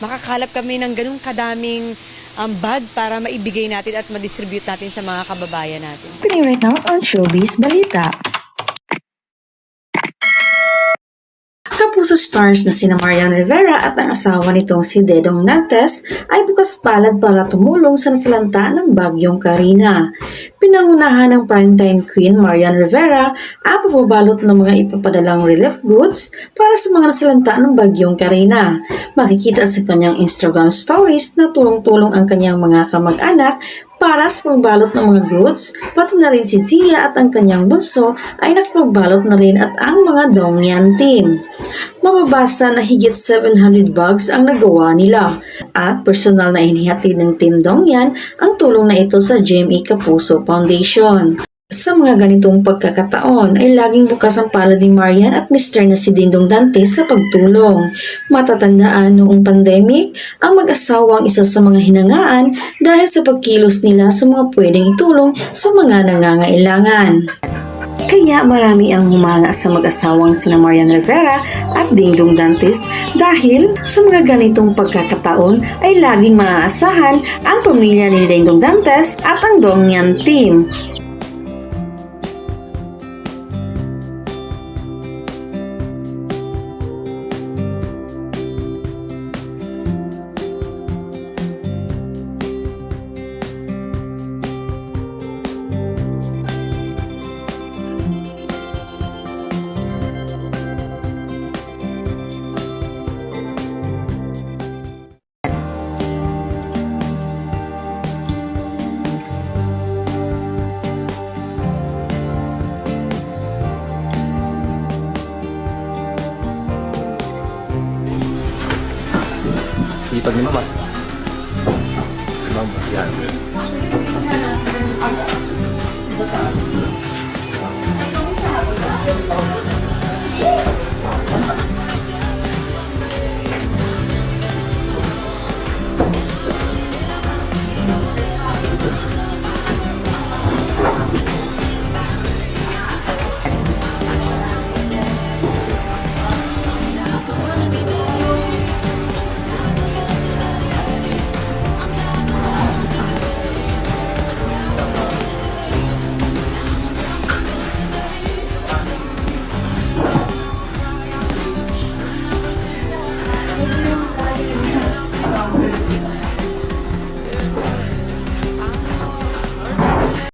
makakalap kami ng ganung kadaming um, bag para maibigay natin at ma-distribute natin sa mga kababayan natin. Happening right now on Showbiz Balita. Kapuso stars na sina Marian Rivera at ang asawa nitong si Dedong Nantes ay bukas palad para tumulong sa nasalanta ng bagyong Karina. Pinangunahan ng primetime queen Marian Rivera ang pagbabalot ng mga ipapadalang relief goods para sa mga nasalanta ng bagyong Karina. Makikita sa kanyang Instagram stories na tulong-tulong ang kanyang mga kamag-anak para sa pagbalot ng mga goods, pati na rin si Zia at ang kanyang bunso ay nakipagbalot na rin at ang mga Dongyan team. Mababasa na higit 700 bags ang nagawa nila at personal na inihatid ng Team Dongyan ang tulong na ito sa GME Kapuso Foundation. Sa mga ganitong pagkakataon ay laging bukas ang palad ni Marian at Mr. na si Dingdong Dante sa pagtulong. Matatandaan noong pandemic, ang mag-asawa ang isa sa mga hinangaan dahil sa pagkilos nila sa mga pwedeng itulong sa mga nangangailangan. Kaya marami ang humanga sa mag-asawang sina Marian Rivera at Dingdong Dantes dahil sa mga ganitong pagkakataon ay laging maaasahan ang pamilya ni Dingdong Dantes at ang Dongyan team. Sipag ni Mama. Mama, yan.